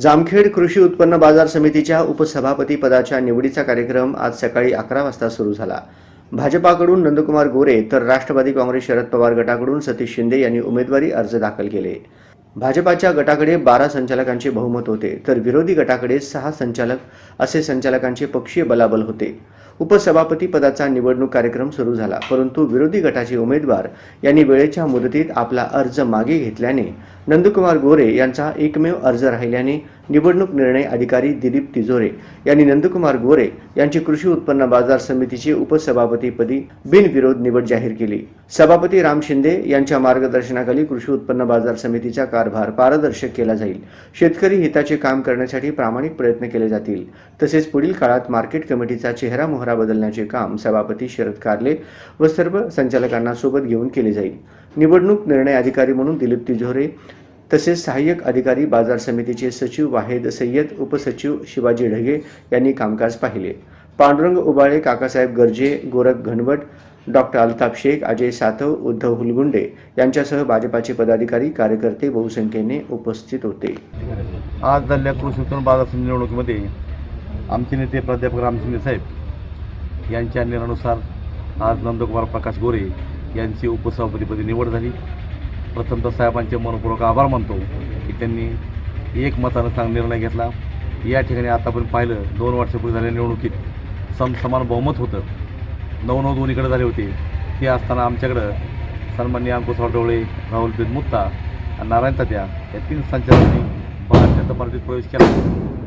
जामखेड कृषी उत्पन्न बाजार समितीच्या उपसभापती पदाच्या निवडीचा कार्यक्रम आज सकाळी अकरा वाजता सुरू झाला. भाजपाकडून नंदकुमार गोरे तर राष्ट्रवादी काँग्रेस शरद पवार गटाकडून सतीश शिंदे यांनी उमेदवारी अर्ज दाखल केले. भाजपाच्या गटाकडे बारा संचालकांचे बहुमत होते तर विरोधी गटाकडे सहा संचालक असे संचालकांचे पक्षीय बलाबल होते. उपसभापती पदाचा निवडणूक कार्यक्रम सुरू झाला. परंतु विरोधी गटाचे उमेदवार यांनी वेळेच्या मुदतीत आपला अर्ज मागे घेतल्याने नंदकुमार गोरे यांचा एकमेव अर्ज राहिल्याने निवडणूक निर्णय अधिकारी दिलीप तिजोरे यांनी नंदकुमार गोरे यांची कृषी उत्पन्न बाजार समितीची उपसभापतीपदी बिनविरोध निवड जाहीर केली. सभापती राम शिंदे यांच्या मार्गदर्शनाखाली कृषी उत्पन्न बाजार समितीचा कारभार पारदर्शक केला जाईल. शेतकरी हिताचे काम करण्यासाठी प्रामाणिक प्रयत्न केले जातील. तसेच पुढील काळात मार्केट कमिटीचा चेहरा मोहरा बदलण्याचे काम सभापती शरद कारले व सर्व संचालकांना सोबत घेऊन केले जाईल. निवडणूक निर्णय अधिकारी म्हणून दिलीप तिजोरे तसेच सहाय्यक अधिकारी बाजार समितीचे सचिव वाहेद सय्यद उपसचिव शिवाजी ढगे यांनी कामकाज पाहिले. पांडुरंग उबाळे काकासाहेब गर्जे गोरख घनवट डॉक्टर अल्ताफ शेख अजय सातव उद्धव हुलगुंडे यांच्यासह भाजपाचे पदाधिकारी कार्यकर्ते बहुसंख्येने उपस्थित होते. आज झालेल्या कृषी उत्पन्न बाजार समिती निवडणुकीमध्ये आमचे नेते प्राध्यापक रामशिंदे साहेब यांच्या निर्णयानुसार आज नंदकुमार प्रकाश गोरे यांची उपसभापतीपदी निवड झाली. प्रथमतः साहेबांचे मनपूर्वक आभार मानतो की त्यांनी एक मतानं चांगला निर्णय घेतला. या ठिकाणी आतापर्यंत पाहिलं दोन वर्षापूर्वी झालेल्या निवडणुकीत समसमान बहुमत होतं. नऊ नऊ दोन्हीकडे झाले होते. ते असताना आमच्याकडं सन्मान्य अंकुशराव डोळे राहुल मुत्ता आणि नारायण तात्या या तीन संचालकांनी भारतीय जनता पार्टीत प्रवेश केला.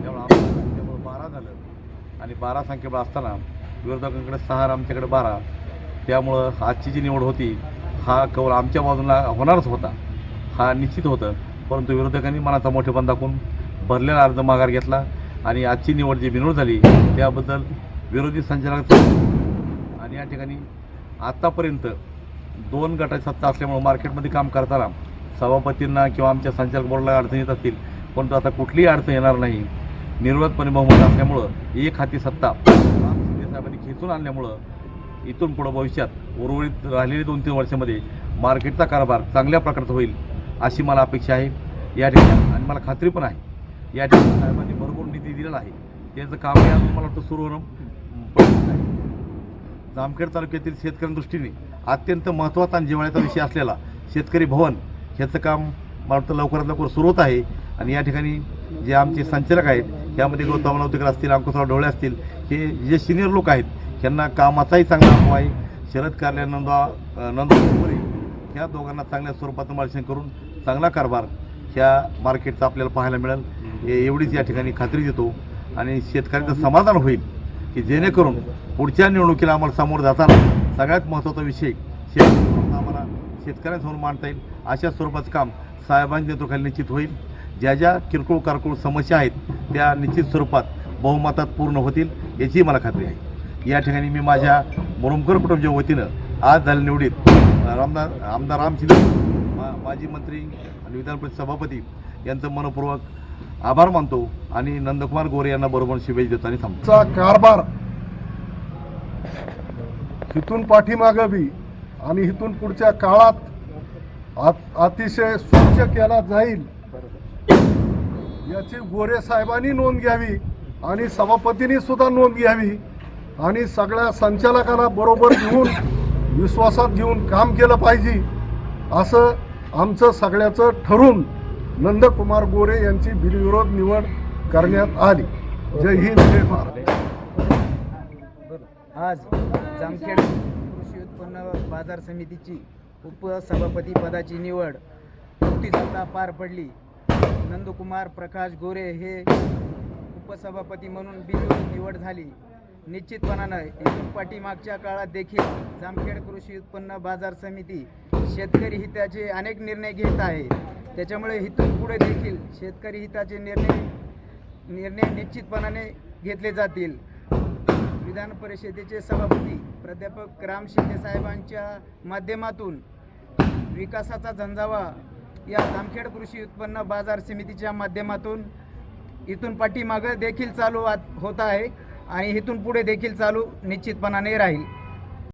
त्यामुळे आमच्या संख्येबळ बारा झालं. आणि बारा संख्येबळ असताना विरोधकांकडे सहा आणि आमच्याकडे बारा. त्यामुळं आजची जी निवड होती हा कौल आमच्या बाजूला होणारच होता. हा निश्चित होतं. परंतु विरोधकांनी मनाचा मोठेपण दाखवून भरलेला अर्ज माघार घेतला आणि आजची निवड जी बिनोड झाली त्याबद्दल विरोधी संचालक आणि या ठिकाणी आत्तापर्यंत दोन गटाची सत्ता असल्यामुळं मार्केटमध्ये काम करताना सभापतींना किंवा आमच्या संचालक बोर्डाला अडचणी येत असतील परंतु आता कुठलीही अडचण येणार नाही. निर्वतपणे बहुमत असल्यामुळं एक हाती सत्ता त्यामध्ये खेचून आणल्यामुळं इथून पुढं भविष्यात उर्वरित राहिलेले दोन तीन वर्षामध्ये मार्केटचा कारभार चांगल्या प्रकारचा होईल अशी मला अपेक्षा आहे. या ठिकाणी आणि मला खात्री पण आहे. या ठिकाणी साहेबांनी भरपूर निधी दिलेला आहे. त्याचं काम हे अजून मला वाटतं सुरू होणं जामखेड तालुक्यातील शेतकऱ्यांदृष्टीने अत्यंत महत्त्वाचा आणि जिवाळ्याचा विषय असलेला शेतकरी भवन ह्याचं काम मला वाटतं लवकरात लवकर सुरू होत आहे. आणि या ठिकाणी जे आमचे संचालक आहेत यामध्ये गौतम नवतेकर असतील अंकुशराव ढोळे असतील हे जे सिनियर लोक आहेत यांना कामाचाही चांगला अनुभव आहे. शरद कार्यालय नंदवा नंदवरे ह्या दोघांना चांगल्या स्वरूपात मार्शन करून चांगला कारभार ह्या मार्केटचा आपल्याला पाहायला मिळेल. एवढीच या ठिकाणी खात्री देतो. आणि शेतकऱ्यांचं समाधान होईल की जेणेकरून पुढच्या निवडणुकीला आम्हाला समोर जाताना सगळ्यात महत्त्वाचा विषय शेतकऱ्यांना आम्हाला शेतकऱ्यांसमोर मांडता येईल. अशा स्वरूपाचं काम साहेबांच्या नेतृत्वाखाली निश्चित होईल. ज्या ज्या किरकोळ कारकोळ समस्या आहेत त्या निश्चित स्वरूपात बहुमतात पूर्ण होतील याची मला खात्री आहे. या ठिकाणी मी माझ्या मुरुमकर कुटुंबच्या वतीनं आज झालेल्या निवडीत रामदार आमदार राम शिंदे मा माजी मंत्री आणि विधान परिषद सभापती यांचं मनपूर्वक आभार मानतो आणि नंदकुमार गोरे यांना बरोबर शुभेच्छा देतो आणि थांबतो. कारभार इथून पाठीमागं बी आणि इथून पुढच्या काळात अतिशय स्वच्छ केला जाईल. याची गोरे साहेबांनी नोंद घ्यावी आणि सभापतींनी सुद्धा नोंद घ्यावी आणि सगळ्या संचालकांना बरोबर घेऊन विश्वासात घेऊन काम केलं पाहिजे असं आमचं सगळ्याचं ठरून नंदकुमार गोरे यांची बिनविरोध निवड करण्यात आली. जय हिंद जय महाराज आज जामखेड कृषी उत्पन्न बाजार समितीची उपसभापती पदाची निवड नुकतीच आता पार पडली. नंदकुमार प्रकाश गोरे हे उपसभापती म्हणून बिनविरोध निवड झाली. निश्चितपणानं एकूण पाठीमागच्या काळात देखील जामखेड कृषी उत्पन्न बाजार समिती शेतकरी हिताचे अनेक निर्णय घेत आहे. त्याच्यामुळे इथून पुढे देखील शेतकरी हिताचे निर्णय निर्णय निश्चितपणाने घेतले जातील. विधान परिषदेचे सभापती प्राध्यापक राम शिंदे साहेबांच्या माध्यमातून विकासाचा झंझावा या जामखेड कृषी उत्पन्न बाजार समितीच्या माध्यमातून इथून पाठीमागं देखील चालू आत- होत आहे आणि इथून पुढे देखील चालू निश्चितपणाने राहील.